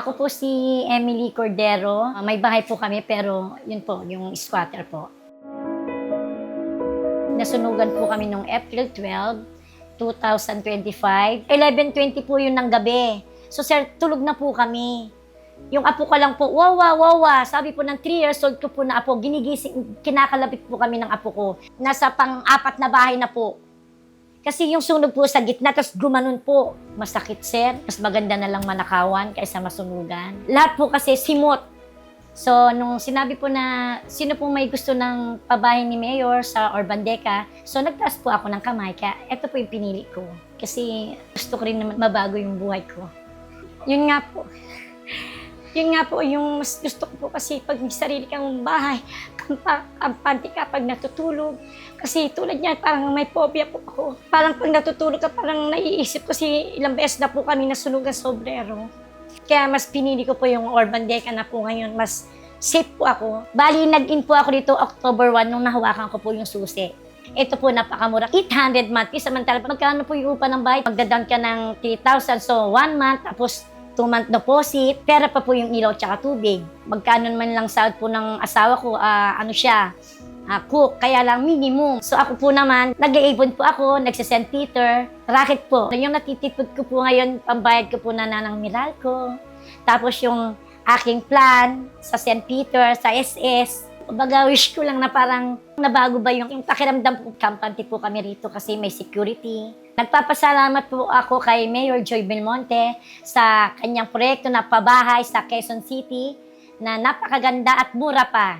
po si Emily Cordero. Ah, May bahay po kami pero yun po, yung squatter po. Nasunugan po kami noong April 12, 2025. 11.20 po yun ng gabi. So sir, tulog na po kami. Yung apo ko lang po, wawa, wawa. Sabi po ng 3 years old ko po na apo, ginigising, kinakalabit po kami ng apo ko. Nasa pang-apat na bahay na po. Kasi yung sunog po sa gitna, tapos gumanon po. Masakit, sir. Mas maganda na lang manakawan kaysa masunugan. Lahat po kasi simot. So, nung sinabi po na sino po may gusto ng pabahay ni Mayor sa Orbandeca, so nagtaas po ako ng kamay. Kaya ito po yung pinili ko. Kasi gusto ko rin naman mabago yung buhay ko. Yun nga po. Yun nga po, yung mas gusto ko po kasi pag may sarili kang bahay, kampa, kampante ka pag natutulog. Kasi tulad niyan, parang may phobia po ako. Parang pag natutulog ka, parang naiisip ko kasi ilang beses na po kami nasunugan sobrero. Kaya mas pinili ko po yung Urban Deca na po ngayon, mas safe po ako. Bali, nag-in po ako dito October 1 nung nahawakan ko po yung susi. Ito po napakamura. 800 monthly. Samantala, magkano po yung upa ng bahay? Magdadown ka ng 3,000. So, one month, tapos two month deposit. Pera pa po yung ilaw tsaka tubig. Magkano man lang sahod po ng asawa ko, ah, ano siya, ah, cook, kaya lang minimum. So ako po naman, nag-iipon po ako, nagsa-St. Peter, racket po. Yung natitipid ko po ngayon, pambayad ko po na nanang Meralco. Tapos yung aking plan sa St. Peter, sa SS, Baga wish ko lang na parang nabago ba yung, yung pakiramdam po, kampante po kami rito kasi may security. Nagpapasalamat po ako kay Mayor Joy Belmonte sa kanyang proyekto na pabahay sa Quezon City na napakaganda at mura pa.